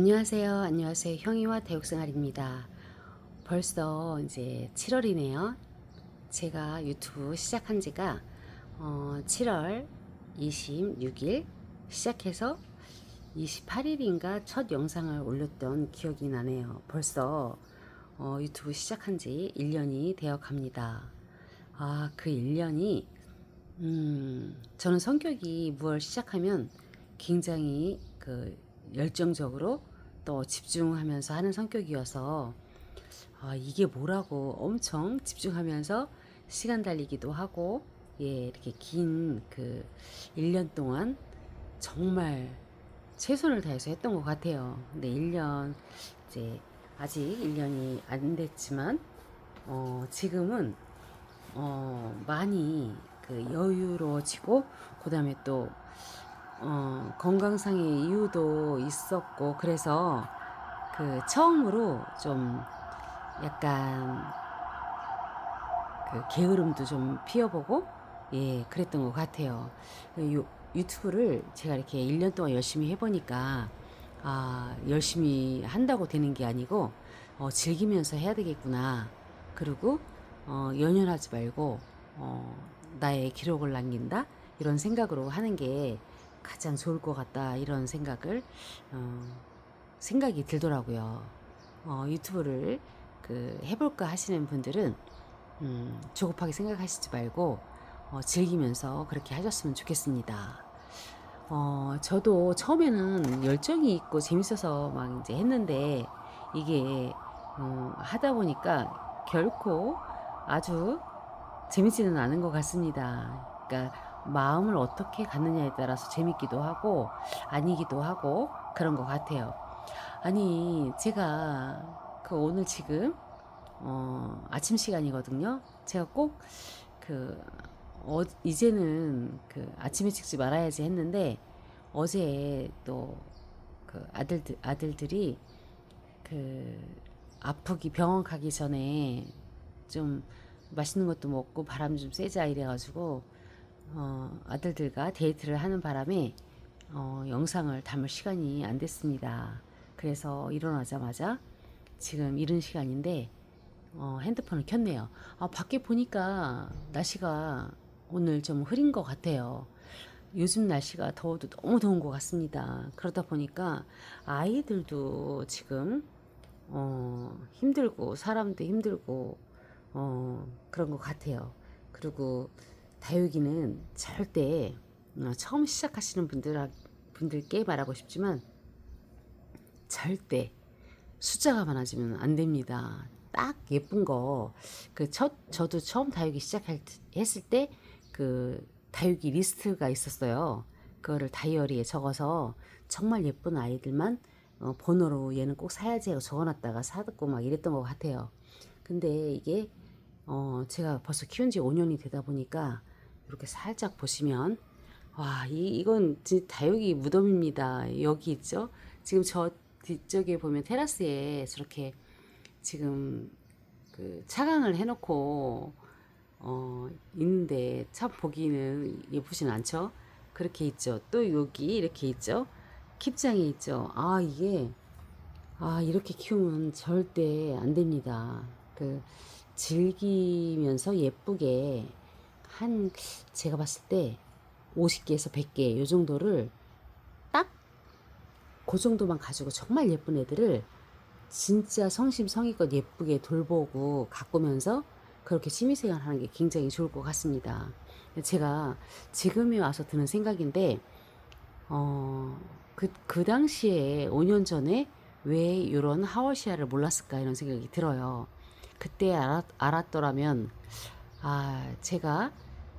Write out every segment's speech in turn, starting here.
안녕하세요. 안녕하세요. 형이와 대육생활입니다. 벌써 이제 7월이네요. 제가 유튜브 시작한 지가 어, 7월 26일 시작해서 28일인가 첫 영상을 올렸던 기억이 나네요. 벌써 어, 유튜브 시작한 지 1년이 되어 갑니다. 아, 그 1년이 음, 저는 성격이 무얼 시작하면 굉장히 그 열정적으로 또 집중하면서 하는 성격이어서 아, 이게 뭐라고 엄청 집중하면서 시간 달리기도 하고 예, 이렇게 긴 그 1년 동안 정말 최선을 다해서 했던 것 같아요. 근데 1년 이제 아직 1년이 안 됐지만 어, 지금은 어, 많이 그 여유로워지고 그다음에 또 어, 건강상의 이유도 있었고 그래서 그 처음으로 좀 약간 그 게으름도 좀 피워보고 예 그랬던 것 같아요. 그 유, 유튜브를 제가 이렇게 1년 동안 열심히 해보니까 아 열심히 한다고 되는 게 아니고 어, 즐기면서 해야 되겠구나. 그리고 어, 연연하지 말고 어, 나의 기록을 남긴다 이런 생각으로 하는 게 가장 좋을 것 같다 이런 생각을 어, 생각이 들더라고요. 어, 유튜브를 그 해볼까 하시는 분들은 음, 조급하게 생각하시지 말고 어, 즐기면서 그렇게 하셨으면 좋겠습니다. 어, 저도 처음에는 열정이 있고 재밌어서 막 이제 했는데 이게 어, 하다 보니까 결코 아주 재밌지는 않은 것 같습니다. 그러니까 마음을 어떻게 갖느냐에 따라서 재밌기도 하고 아니기도 하고 그런 것 같아요. 아니 제가 그 오늘 지금 어, 아침 시간이거든요. 제가 꼭그 어, 이제는 그 아침에 찍지 말아야지 했는데 어제 또 그 아들들 아들들이 그 아프기 병원 가기 전에 좀 맛있는 것도 먹고 바람 좀 쐬자 이래가지고 어, 아들들과 데이트를 하는 바람에 어, 영상을 담을 시간이 안 됐습니다. 그래서 일어나자마자 지금 이른 시간인데 어, 핸드폰을 켰네요. 아, 밖에 보니까 날씨가 오늘 좀 흐린 것 같아요. 요즘 날씨가 더워도 너무 더운 것 같습니다. 그러다 보니까 아이들도 지금 어, 힘들고 사람도 힘들고 어, 그런 것 같아요. 그리고 다육이는 절대 어, 처음 시작하시는 분들 분들께 말하고 싶지만 절대 숫자가 많아지면 안 됩니다. 딱 예쁜 거 그 첫 저도 처음 다육이 시작했을 때 그 다육이 리스트가 있었어요. 그거를 다이어리에 적어서 정말 예쁜 아이들만 어, 번호로 얘는 꼭 사야지 하고 적어놨다가 사듣고 막 이랬던 것 같아요. 근데 이게 어, 제가 벌써 키운 지 5년이 되다 보니까 이렇게 살짝 보시면 와, 이, 이건 진짜 다육이 무덤입니다. 여기 있죠? 지금 저 뒤쪽에 보면 테라스에 저렇게 지금 그 차강을 해놓고 어, 있는데 참 보기는 예쁘진 않죠? 그렇게 있죠. 또 여기 이렇게 있죠? 킵장에 있죠. 아, 이게 아, 이렇게 키우면 절대 안 됩니다. 그 즐기면서 예쁘게 한 제가 봤을 때 50개에서 100개 요 정도를 딱 그 정도만 가지고 정말 예쁜 애들을 진짜 성심성의껏 예쁘게 돌보고 가꾸면서 그렇게 취미생활 하는 게 굉장히 좋을 것 같습니다. 제가 지금에 와서 드는 생각인데, 어, 그, 그 당시에 5년 전에 왜 이런 하워시아를 몰랐을까 이런 생각이 들어요. 그때 알았, 알았더라면, 아, 제가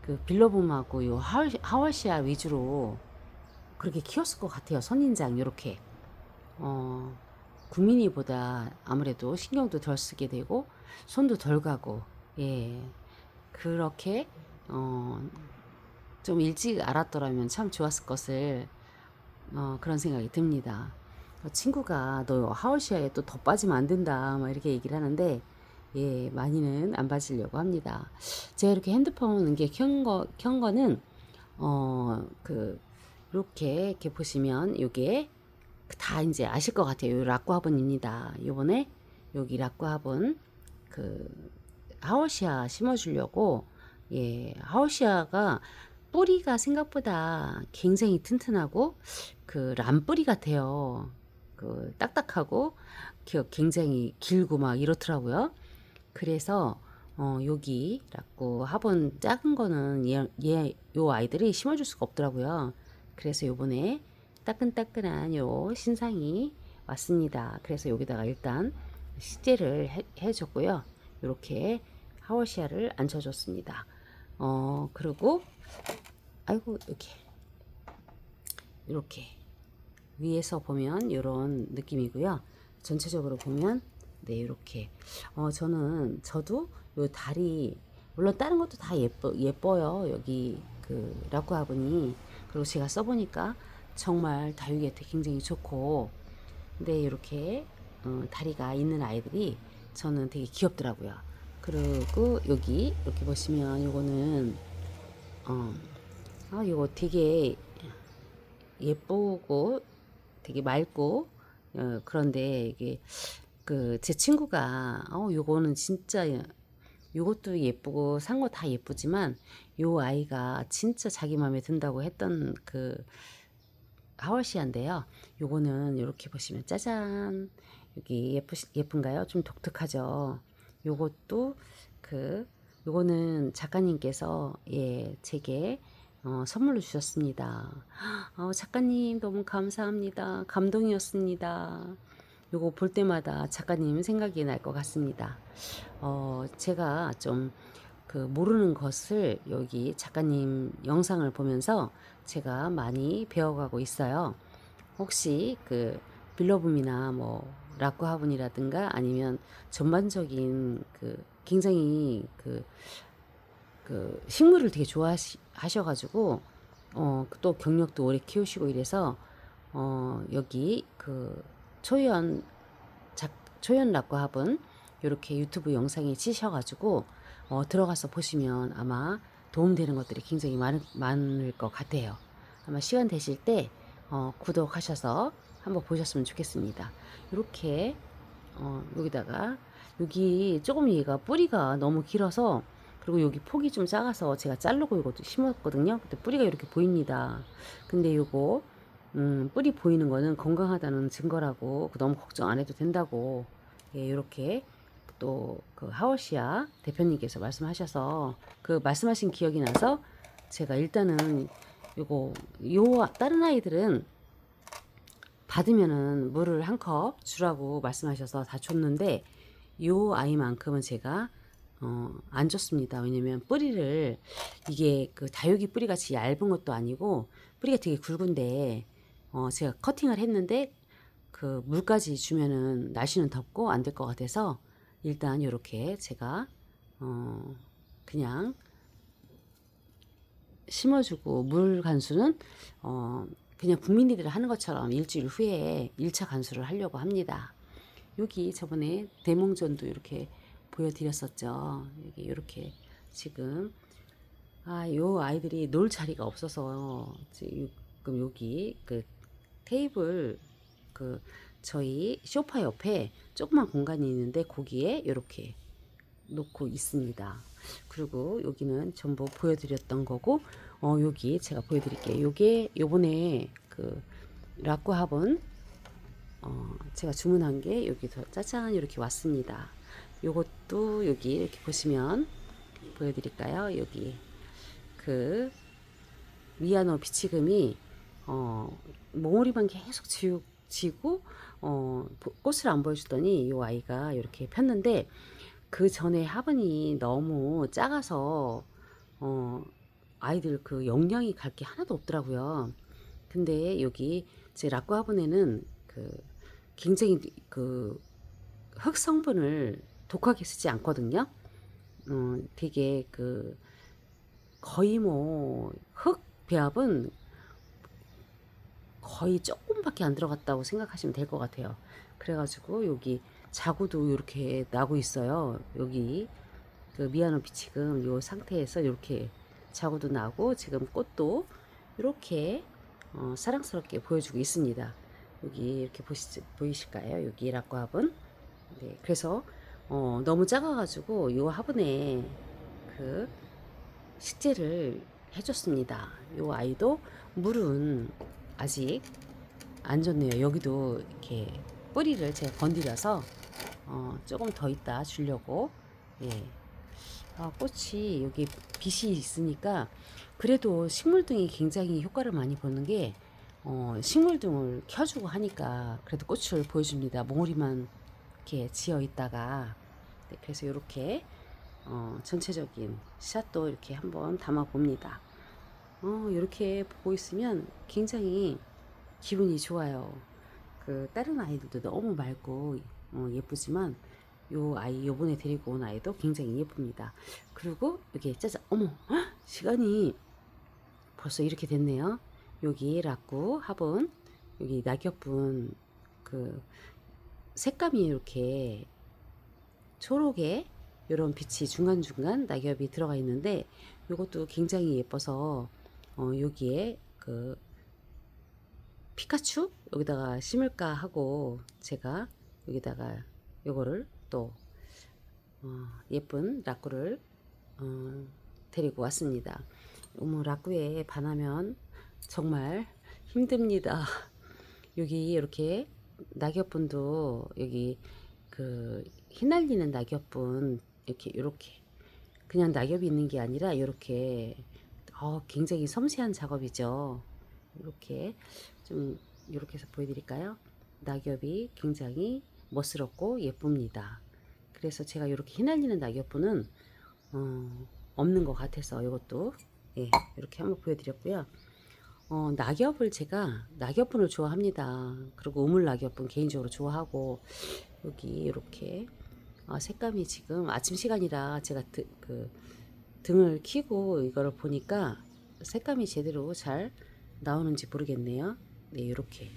그 빌러봄하고 요 하워시아 위주로 그렇게 키웠을 것 같아요. 선인장 요렇게. 어, 국민이보다 아무래도 신경도 덜 쓰게 되고 손도 덜 가고 예. 그렇게 어, 좀 일찍 알았더라면 참 좋았을 것을 어, 그런 생각이 듭니다. 어, 친구가 너 하워시아에 또 더 빠지면 안 된다 막 이렇게 얘기를 하는데 예, 많이는 안 빠지려고 합니다. 제가 이렇게 핸드폰 이게 켠 거, 켠 거는, 어, 그, 이렇게, 이렇게 보시면, 요게, 다 이제 아실 것 같아요. 요 락구 화분입니다. 요번에 여기 락구 화분 그 하우시아 심어주려고 예 하우시아가 뿌리가 생각보다 굉장히 튼튼하고 그 람뿌리 같아요. 그 딱딱하고 기- 굉장히 길고 막 이렇더라고요. 그래서 어 여기 락구 화분 작은 거는 얘, 얘, 요 아이들이 심어줄 수가 없더라고요. 그래서 요번에 따끈따끈한 요 신상이 왔습니다. 그래서 여기다가 일단 식재를 해, 해줬고요. 이렇게 하워시아를 앉혀줬습니다. 어 그리고 아이고 이렇게 이렇게 위에서 보면 이런 느낌이고요. 전체적으로 보면 네 이렇게. 어 저는 저도 요 다리 물론 다른 것도 다 예뻐 예뻐요. 여기 그 라쿠 화분이. 그리고 제가 써보니까 정말 다육이한테 굉장히 좋고. 근데 이렇게 어, 다리가 있는 아이들이 저는 되게 귀엽더라고요. 그리고 여기 이렇게 보시면 요거는 어, 아 이거 되게 예쁘고 되게 맑고 어, 그런데 이게 그 제 친구가 어 요거는 진짜 요것도 예쁘고 산 거 다 예쁘지만 요 아이가 진짜 자기 마음에 든다고 했던 그 하월시아인데요. 요거는 이렇게 보시면 짜잔 여기 예쁘 예쁜가요? 좀 독특하죠. 요것도 그 요거는 작가님께서 예 제게 어, 선물로 주셨습니다. 어, 작가님 너무 감사합니다. 감동이었습니다. 요거 볼 때마다 작가님 생각이 날 것 같습니다. 어, 제가 좀 그 모르는 것을 여기 작가님 영상을 보면서 제가 많이 배워가고 있어요. 혹시 그 빌러붐이나 뭐 락구 화분이라든가 아니면 전반적인 그 굉장히 그, 그 식물을 되게 좋아하셔가지고 어, 또 경력도 오래 키우시고 이래서 어, 여기 그 초연 작 초연 락구 화분 이렇게 유튜브 영상에 치셔가지고 어, 들어가서 보시면 아마 도움되는 것들이 굉장히 많을, 많을 것 같아요. 아마 시간 되실 때 어, 구독하셔서 한번 보셨으면 좋겠습니다. 이렇게 어, 여기다가 여기 조금 얘가 뿌리가 너무 길어서 그리고 여기 폭이 좀 작아서 제가 자르고 이것도 심었거든요. 근데 뿌리가 이렇게 보입니다. 근데 요거 음, 뿌리 보이는 거는 건강하다는 증거라고 너무 걱정 안 해도 된다고 예, 이렇게 또 그 하워시아 대표님께서 말씀하셔서 그 말씀하신 기억이 나서 제가 일단은 요거 요 다른 아이들은 받으면은 물을 한 컵 주라고 말씀하셔서 다 줬는데 요 아이만큼은 제가 어, 안 줬습니다. 왜냐면 뿌리를 이게 그 다육이 뿌리 같이 얇은 것도 아니고 뿌리가 되게 굵은데 어, 제가 커팅을 했는데 그 물까지 주면은 날씨는 덥고 안 될 것 같아서 일단 이렇게 제가 어, 그냥 심어주고 물 간수는 어, 그냥 국민들이 하는 것처럼 일주일 후에 1차 간수를 하려고 합니다. 여기 저번에 대몽전도 이렇게 보여드렸었죠. 여기 이렇게 지금 아, 요 아이들이 놀 자리가 없어서 지금 여기 그 테이블 그 저희 소파 옆에 조그만 공간이 있는데 거기에 이렇게 놓고 있습니다. 그리고 여기는 전부 보여드렸던 거고 어 여기 제가 보여드릴게요. 요게 요번에 그 화분 어 제가 주문한 게 여기서 짜잔 이렇게 왔습니다. 요것도 여기 이렇게 보시면 보여드릴까요? 여기 그 미아노 비치금이 어 몽우리만 계속 지우, 지고 어 보- 꽃을 안 보여주더니 이 아이가 이렇게 폈는데 그 전에 화분이 너무 작아서 어 아이들 그 영양이 갈 게 하나도 없더라고요. 근데 여기 제 락구 화분에는 그 굉장히 그 흙 성분을 독하게 쓰지 않거든요. 어 되게 그 거의 뭐 흙 배합은 거의 조금밖에 안 들어갔다고 생각하시면 될 것 같아요. 그래가지고 여기 자구도 이렇게 나고 있어요. 여기 그 미아노 비치금 요 상태에서 이렇게 자구도 나고 지금 꽃도 이렇게 어, 사랑스럽게 보여주고 있습니다. 여기 이렇게 보시, 보이실까요? 여기 락구 화분. 네, 그래서 어, 너무 작아가지고 요 화분에 그 식재를 해줬습니다. 요 아이도 물은 아직 안 줬네요. 여기도 이렇게 뿌리를 제가 건드려서 어, 조금 더 있다 주려고 예. 아, 꽃이 여기 빛이 있으니까 그래도 식물등이 굉장히 효과를 많이 보는 게 어, 식물등을 켜주고 하니까 그래도 꽃을 보여줍니다. 몽우리만 이렇게 지어 있다가 네, 그래서 이렇게 어, 전체적인 샷도 이렇게 한번 담아 봅니다. 어, 이렇게 보고 있으면 굉장히 기분이 좋아요. 그 다른 아이들도 너무 맑고 어, 예쁘지만 요 아이 요번에 데리고 온 아이도 굉장히 예쁩니다. 그리고 여기 짜잔 어머 헉, 시간이 벌써 이렇게 됐네요. 여기 락구 화분 여기 낙엽분 그 색감이 이렇게 초록에 이런 빛이 중간중간 낙엽이 들어가 있는데 이것도 굉장히 예뻐서 어, 여기에 그 피카츄 여기다가 심을까 하고 제가 여기다가 요거를 또 어, 예쁜 라꾸를 어, 데리고 왔습니다. 어머 라꾸에 반하면 정말 힘듭니다. 여기 이렇게 낙엽분도 여기 그 휘날리는 낙엽분 이렇게 이렇게 그냥 낙엽이 있는 게 아니라 이렇게 어, 굉장히 섬세한 작업이죠. 이렇게 좀 이렇게 해서 보여드릴까요? 낙엽이 굉장히 멋스럽고 예쁩니다. 그래서 제가 이렇게 휘날리는 낙엽분은 어, 없는 것 같아서 이것도 예, 이렇게 한번 보여드렸고요. 어, 낙엽을 제가 낙엽분을 좋아합니다. 그리고 우물 낙엽분 개인적으로 좋아하고 여기 이렇게 아, 색감이 지금 아침 시간이라 제가 드, 그 등을 켜고 이거를 보니까 색감이 제대로 잘 나오는지 모르겠네요. 네, 이렇게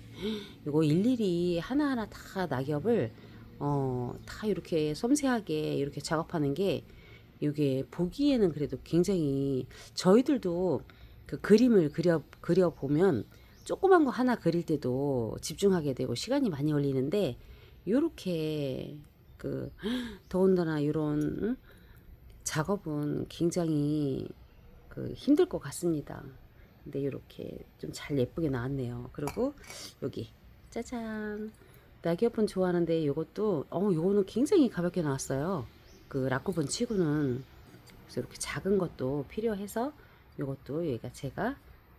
이거 일일이 하나하나 다 낙엽을 어, 다 이렇게 섬세하게 이렇게 작업하는 게 이게 보기에는 그래도 굉장히 저희들도 그 그림을 그려 그려 보면 조그만 거 하나 그릴 때도 집중하게 되고 시간이 많이 걸리는데 요렇게 그 더군다나 응? 작업은 굉장히 그 힘들 것 같습니다. 근데 이렇게 좀 잘 예쁘게 나왔네요. 그리고 여기 짜잔 낙엽분 좋아하는데 이것도 어 요거는 굉장히 가볍게 나왔어요. 그 라쿠분 치고는 그래서 이렇게 작은 것도 필요해서 이것도 여기가 제가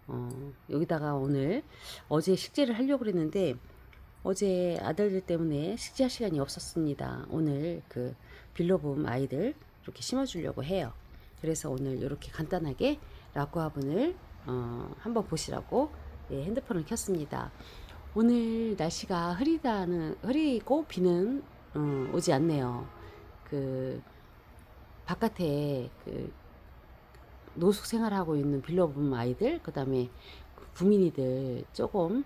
어 여기다가 오늘 어제 식재를 하려고 그랬는데 어제 아들들 때문에 식재할 시간이 없었습니다. 오늘 그 빌로봄 아이들 이렇게 심어주려고 해요. 그래서 오늘 이렇게 간단하게 라쿠 화분을 어, 한번 보시라고 예, 핸드폰을 켰습니다. 오늘 날씨가 흐리다는 흐리고 비는 어, 오지 않네요. 그 바깥에 그 노숙 생활하고 있는 빌려본 아이들 그다음에 그 구민이들 조금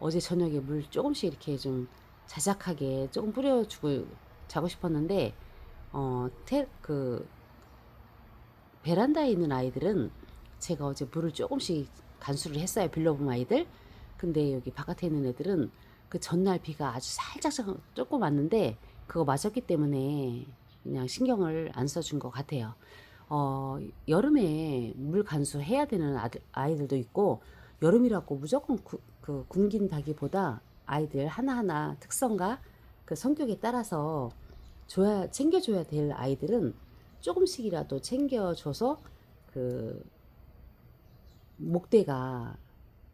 어제 저녁에 물 조금씩 이렇게 좀 자작하게 조금 뿌려주고 자고 싶었는데 어그 베란다에 있는 아이들은 제가 어제 물을 조금씩 간수를 했어요. 빌려본 아이들. 근데 여기 바깥에 있는 애들은 그 전날 비가 아주 살짝 조금 왔는데 그거 맞았기 때문에 그냥 신경을 안 써준 것 같아요. 어, 여름에 물 간수해야 되는 아들, 아이들도 있고 여름이라고 무조건 구, 그 굶긴다기보다 아이들 하나하나 특성과 그 성격에 따라서 줘야 챙겨줘야 될 아이들은 조금씩이라도 챙겨줘서 그 목대가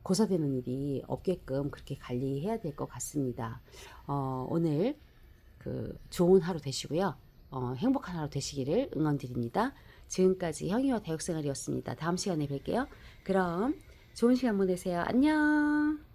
고사되는 일이 없게끔 그렇게 관리해야 될 것 같습니다. 어, 오늘 그 좋은 하루 되시고요. 어, 행복한 하루 되시기를 응원드립니다. 지금까지 형이와 다육생활이었습니다. 다음 시간에 뵐게요. 그럼 좋은 시간 보내세요. 안녕.